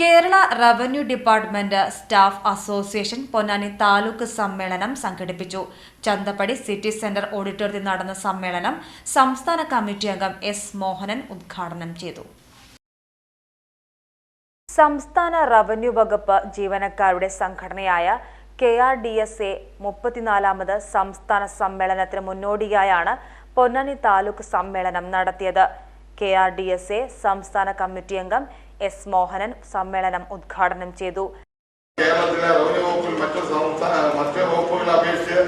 Kerala revenue department staff association Ponnani taluk സമ്മേളനം സംഘടിപ്പിച്ചു. Chanthappadi city centre ഓഡിറ്റോറിയത്തിൽ നടന്ന സമ്മേളനം സംസ്ഥാന കമ്മിറ്റി അംഗം എസ് മോഹനൻ ഉദ്ഘാടനം ചെയ്തു. സംസ്ഥാന റവന്യൂ വകുപ്പ് ജീവനക്കാരുടെ സംഘടനയായ K R D S A മുപ്പത്തിനാലാമത് സംസ്ഥാന സമ്മേളനത്തിന് മുന്നോടിയായാണ് പൊന്നാനി താലൂക്ക് സമ്മേളനം നടത്തിയത്. K R D S A സംസ്ഥാന കമ്മിറ്റി അംഗം എസ് മോഹനൻ സമ്മേളനം ഉദ്ഘാടനം ചെയ്തു. കേരളത്തിലെ റവന്യൂ വകുപ്പിൽ മറ്റു സംസ്ഥാന മറ്റു വകുപ്പുകളെ അപേക്ഷിച്ച്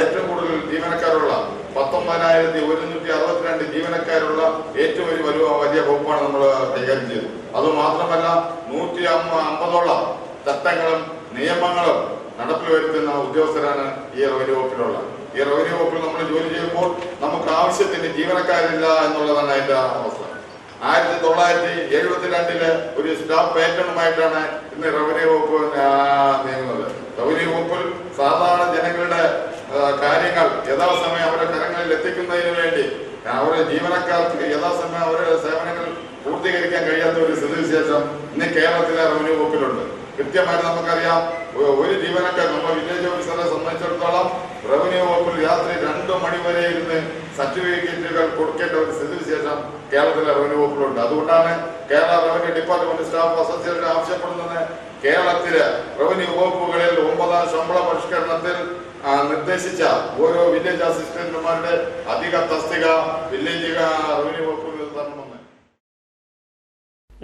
ഏറ്റവും കൂടുതൽ ജീവനക്കാരുള്ള പത്തൊമ്പതിനായിരത്തി ഒരുന്നൂറ്റി അറുപത്തിരണ്ട് ജീവനക്കാരുള്ള ഏറ്റവും വലിയ വലിയ വകുപ്പാണ് നമ്മൾ കൈകാര്യം ചെയ്തത്. അതുമാത്രമല്ല നൂറ്റി അമ്പ- അമ്പതോളം ചട്ടങ്ങളും നിയമങ്ങളും നടപ്പിൽ വരുത്തുന്ന ഉദ്യോഗസ്ഥരാണ് ഈ റവന്യൂ വകുപ്പിലുള്ള ഈ റവന്യൂ വകുപ്പിൽ നമ്മൾ ജോലി ചെയ്യുമ്പോൾ നമുക്ക് ആവശ്യത്തിന് ജീവനക്കാരില്ല എന്നുള്ളതാണ് അതിന്റെ അവസ്ഥ. ആയിരത്തി തൊള്ളായിരത്തി എഴുപത്തിരണ്ടിൽ ഒരു സ്റ്റാഫ് പാറ്റേണുമായിട്ടാണ് ഇന്ന് റവന്യൂ വകുപ്പ് നീങ്ങുന്നത്. റവന്യൂ വകുപ്പിൽ സാധാരണ ജനങ്ങളുടെ കാര്യങ്ങൾ യഥാസമയം അവരുടെ കരങ്ങളിൽ എത്തിക്കുന്നതിന് വേണ്ടി അവരുടെ ജീവനക്കാർക്ക് യഥാസമയം അവരുടെ സേവനങ്ങൾ പൂർത്തീകരിക്കാൻ കഴിയാത്ത ഒരു സ്ഥിതിവിശേഷം ഇന്ന് കേരളത്തിലെ റവന്യൂ വകുപ്പിലുണ്ട്. കൃത്യമായിട്ട് നമുക്കറിയാം ഒരു ജീവനക്കാർ നമ്മുടെ വില്ലേജ് ഓഫീസറെ സംബന്ധിച്ചിടത്തോളം വകുപ്പിൽ രാത്രി രണ്ടു മണിവരെ ഇരുന്ന് സർട്ടിഫിക്കറ്റുകൾ കൊടുക്കേണ്ട ഒരു സ്ഥിതിവിശേഷം കേരളത്തിലെ റവന്യൂ വകുപ്പിലുണ്ട് അതുകൊണ്ടാണ് Kerala revenue department staff association ആവശ്യപ്പെടുന്നത് കേരളത്തിലെ റവന്യൂ വകുപ്പുകളിൽ ഒമ്പതാം ശമ്പള പരിഷ്കരണത്തിൽ നിർദ്ദേശിച്ച ഓരോ വില്ലേജ് അസിസ്റ്റന്റുമാരുടെ അധിക തസ്തിക വില്ലേജ് റവന്യൂ വകുപ്പിൽ തരണമെന്ന്.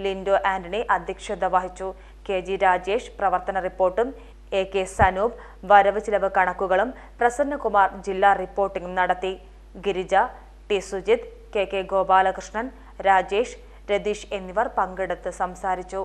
ലിൻഡോ ആന്റണി അധ്യക്ഷത വഹിച്ചു. കെ ജി രാജേഷ് പ്രവർത്തന റിപ്പോർട്ടും എ കെ സനൂപ് വരവ് ചിലവ് കണക്കുകളും പ്രസന്നകുമാർ ജില്ലാ റിപ്പോർട്ടിംഗും നടത്തി. Girija T Sujith K K Gopalakrishnan Rajesh Ratheesh എന്നിവർ പങ്കെടുത്ത് സംസാരിച്ചു.